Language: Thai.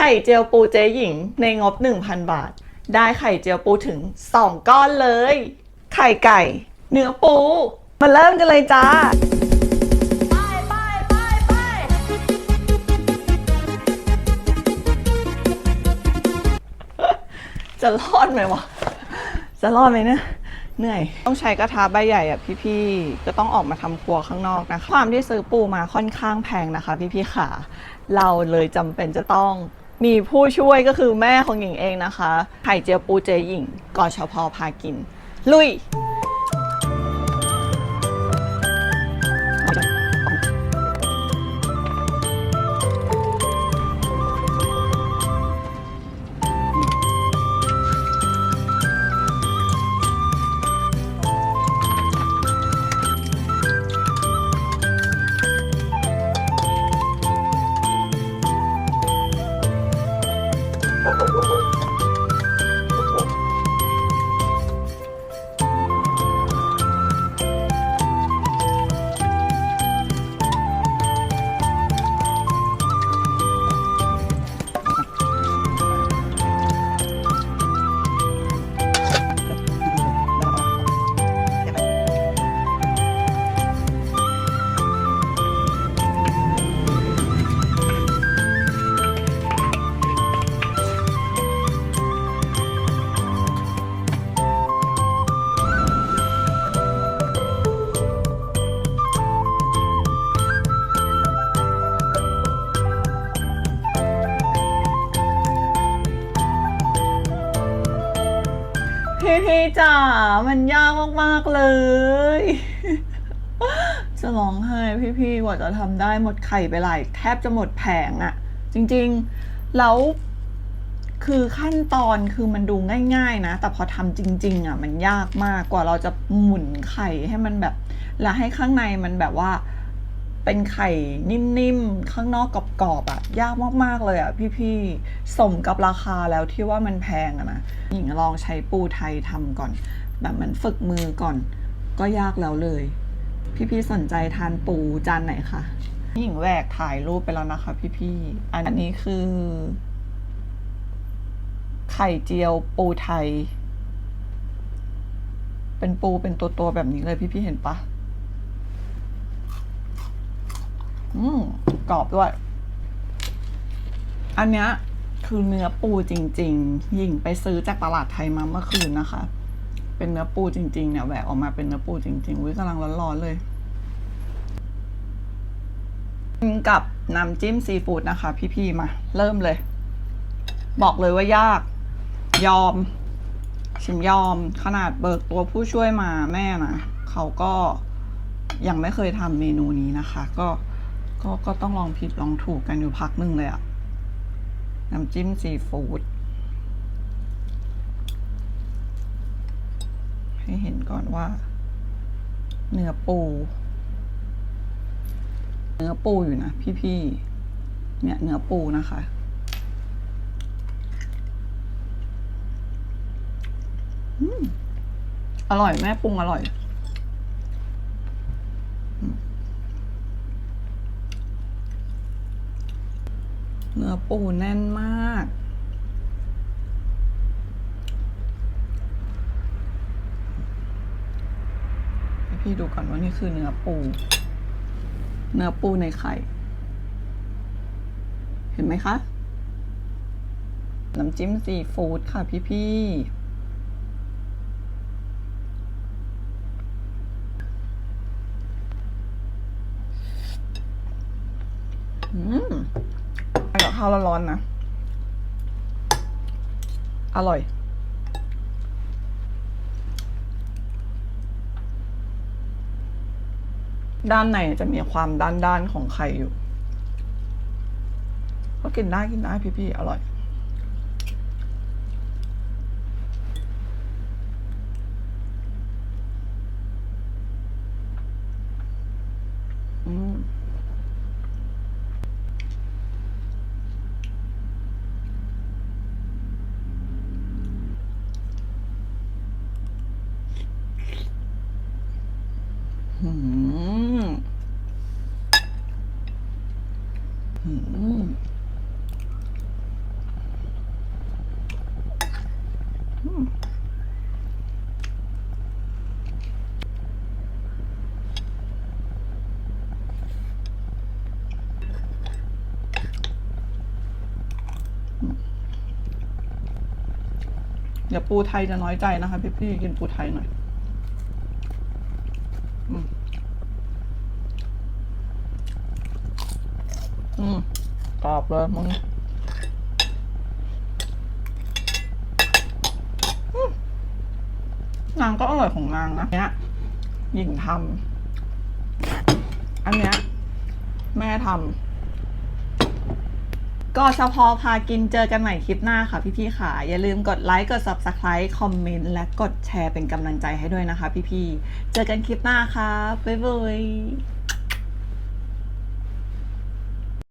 ไข่เจียวปูเจ๊หญิงในงบ 1,000 บาท ได้ไข่เจียวปูถึง 2 ก้อนเลย ไข่ไก่ เนื้อปู มาเริ่มกันเลยจ้าไปไปไปไปจะรอดไหมวะ จะรอดไหมเนี่ยเหนื่อย ต้องใช้กระทะใบใหญ่อะพี่ๆ ก็ต้องออกมาทำครัวข้างนอกนะคะ ความที่ซื้อปูมาค่อนข้างแพงนะคะ พี่ๆค่ะเราเลยจำเป็นจะต้อง มีผู้ช่วยก็คือแม่ของหญิงเองนะคะ ไข่เจียวปูเจหญิงกอชพพากิน ลุย จ๋า มันยากมาก ๆ เลย จะร้องไห้พี่ ๆ กว่าจะทำได้หมดไข่ไปหลายแทบจะหมดแผงอะจริง ๆ แล้วคือขั้นตอนคือมันดูง่าย ๆ นะ แต่พอทำจริง ๆอะมันยากมากกว่าเราจะหมุนไข่ให้มันแบบ แล้วให้ข้างในมันแบบว่า เป็นไข่นิ่มๆ ข้างนอกกรอบๆอะ ยากมากๆเลยอะพี่ๆ สมกับราคาแล้วที่ว่ามันแพงอะนะ หญิงลองใช้ปูไทยทำก่อน แบบมันฝึกมือก่อน ก็ยากแล้วเลย พี่ๆ สนใจทานปูจานไหนคะหญิงแหวกถ่ายรูปไปแล้วนะคะ พี่ๆ อันนี้คือ ไข่เจียวปูไทย เป็นปูเป็นตัวๆ แบบนี้เลยพี่ๆ เห็นปะ อืมกรอบด้วย อันเนี้ยคือเนื้อปูจริงๆหญิงไปซื้อจากตลาดไทยมาเมื่อคืนนะคะ เป็นเนื้อปูจริง ๆ เนี่ยแหวกออกมาเป็นเนื้อปูจริงๆวิกำลังร้อนๆเลยกินกับน้ำจิ้มซีฟู้ดนะคะ พี่ๆมา เริ่มเลย บอกเลยว่ายาก ยอมฉันยอม ขนาดเบิกตัวผู้ช่วยมาแม่นะเขาก็ยังไม่เคยทำเมนูนี้นะคะ ก็ ก็ก็ต้องลองผิดลองถูกกันอยู่พักหนึ่งเลยอะน้ำจิ้มซีฟู้ดให้เห็นก่อนว่า เนื้อปู เนื้อปูอยู่นะพี่ๆเนี่ยเนื้อปูนะคะอืมอร่อยแม่ปรุงอร่อย เนื้อปูแน่นมาก พี่ดูก่อนว่านี่คือเนื้อปู เนื้อปูในไข่ เห็นไหมคะ น้ำจิ้มซีฟู้ดค่ะพี่ๆอืม เขาวร้อนๆนะ อร่อย ด้านในจะมีความด้านๆของไข่อยู่ ก็กินได้กินได้พี่ๆอร่อย เดี๋ยวปูไทยจะน้อยใจนะคะพี่พี่กินปูไทยหน่อย อืมกรอบเลยมึงนางก็อร่อยของนางนะเนี้ยหญิงทำอันเนี้ย แม่ทำก็เฉพาะพากินเจอกันใหม่คลิปหน้าค่ะพี่ๆค่ะ อย่าลืมกดไลค์กด Subscribe คอมเมนต์และกดแชร์เป็นกำลังใจให้ด้วยนะคะพี่ๆเจอกันคลิปหน้าค่ะ บ๊ายบาย